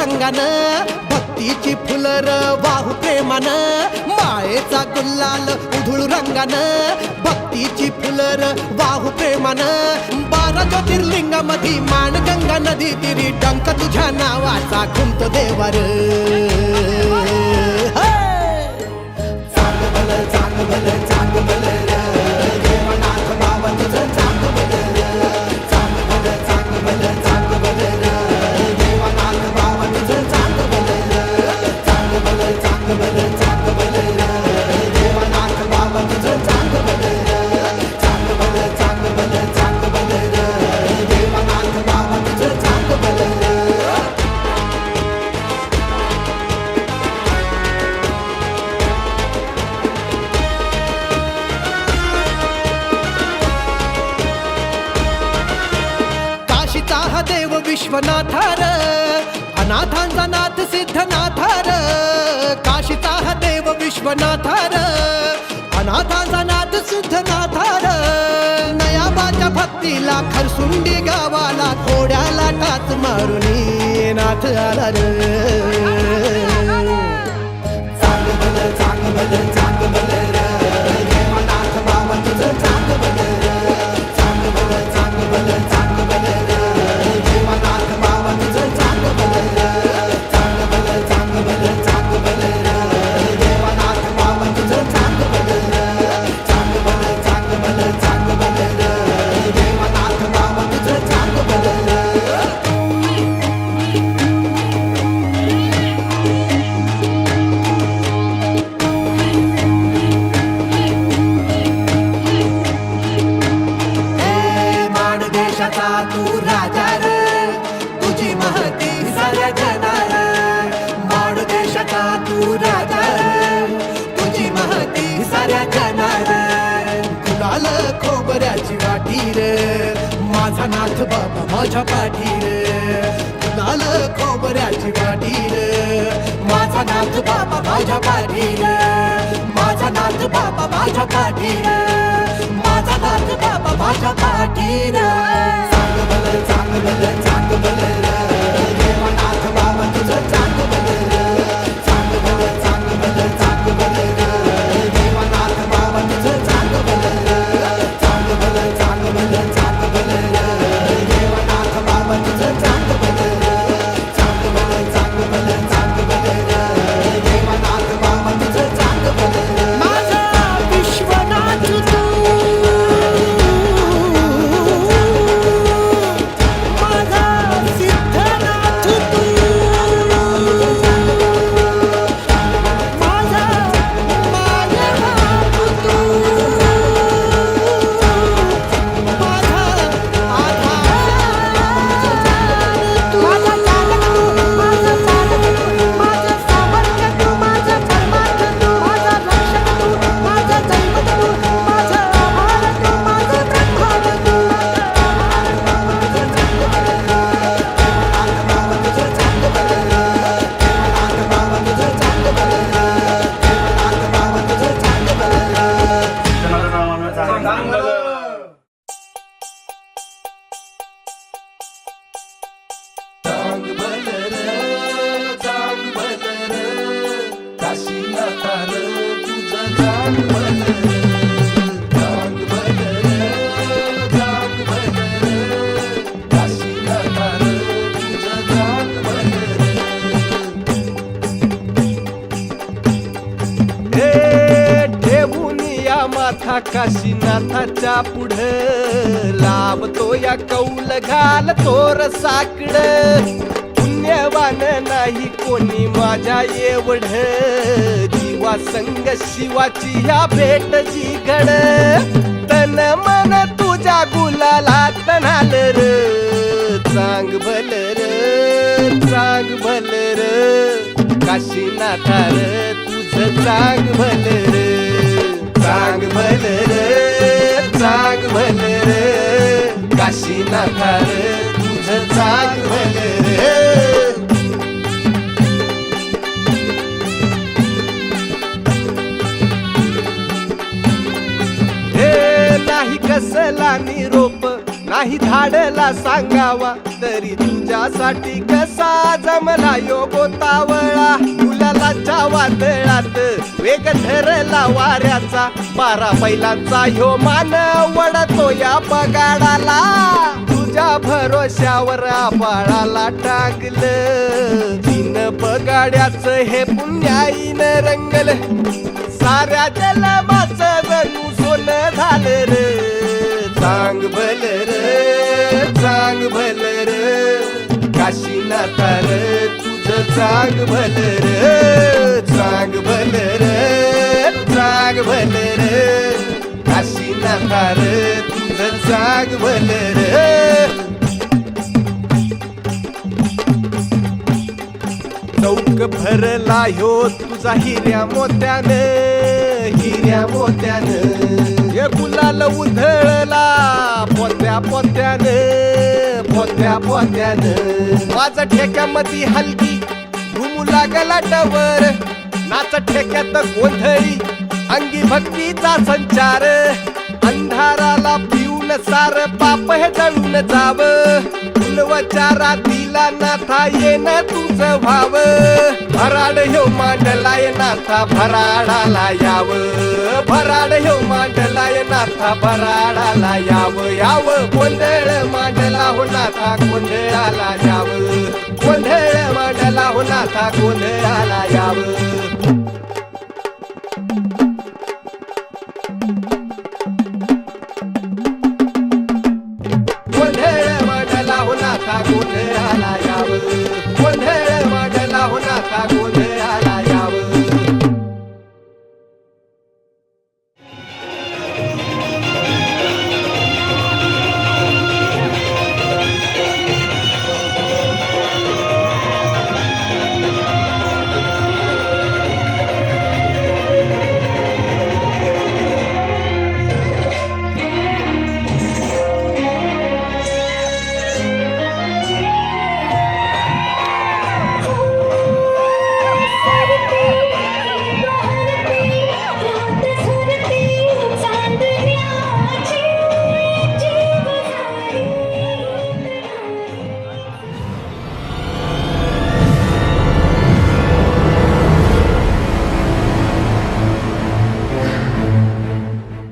रंगानं भक्तीची फुलर वाहू प्रेमानं मायेचा गुल्लाल उधुळ रंगानं भक्तीची फुलर वाहू प्रेमानं. बारा ज्योतिर्लिंगामधी मानगंगा नदी तिरी डंक तुझ्या नावाचा घुमतो देवर. विश्वनाथार अनाथांचा नाथ सिद्धनाथार काशीचा हा देव विश्वनाथार अनाथांचा नाथ सिद्धनाथार नयाबाच्या भक्तीला खरसुंडी गावाला घोड्याला टाच मारुनी नाथ आला रे. माझी वाटी रे. माझा नाथ बाबा माझ्या पाठी रे. लाल खोबऱ्याची वाटी रे. माझा नाथ बाबा माझ्या पाठी रे. माझा नाथ बाबा माझ्या पाठी रे. माझा नाथ बाबा माझ्या पाठी रे. चांगलं चांगलं चांगलं या काशीनाथाच्या पुढ लावतो या कौल घाल तोर साकड पुण्यवान नाही कोणी माझ्या एवढ. जीवा संग शिवाची ह्या भेट जी घड तन मन तुझ्या गुलाला नाल र. चांग भल र चांग भल र. काशीनाथा र तुझ चांग भल र. चांग म्हण रे चांग भल र काशीनाथा र तुझं चांग म्हण रे. हे नाही कसला निरोप नाही धाडला सांगावा तरी तुझ्यासाठी कसा जमला यो गोतावळा. फुलाच्या वादळात वेग धरला वाऱ्याचा. बारा बैलांचा ह्यो मान वडतो या पगाडाला. तुझ्या भरोश्यावर आबाळाला टाकलं तीन बगाड्याच हे पुण्याईन रंगल. साऱ्या जलमाच जणू सोनं झालं रे. चांग भल रे चांग भल रे. काशीनाथा चांग भल रे चांग भल र चांग भल काशी काशीनाथा र तुझं चांग भल रे. चौक भरला ह्यो तुझा हिऱ्या मोत्यानं हिऱ्या मोत्यानं. हे गुलाल उधळला पोत्या पोत्याने. पोत्या पोत्यानं माझं ठेक्यामध्ये हलकी घुमू लागला टवर. नाच ठेक्यात गोंधळी अंगी भक्तीचा संचार. अंधाराला पिऊन सार पाप हे जळून जाव. कुलवचारा दिला नाथा येन तुझं व्हाव. भराड ह्यो मांडलाय नाथा भराडाला याव. भराड ह्यो मांडलाय नाथा भराडाला याव. याव गोंधळ मांडला हो नाथा गोंधळाला याव. गोंधळ मांडला हो नाथा गोंधळाला याव.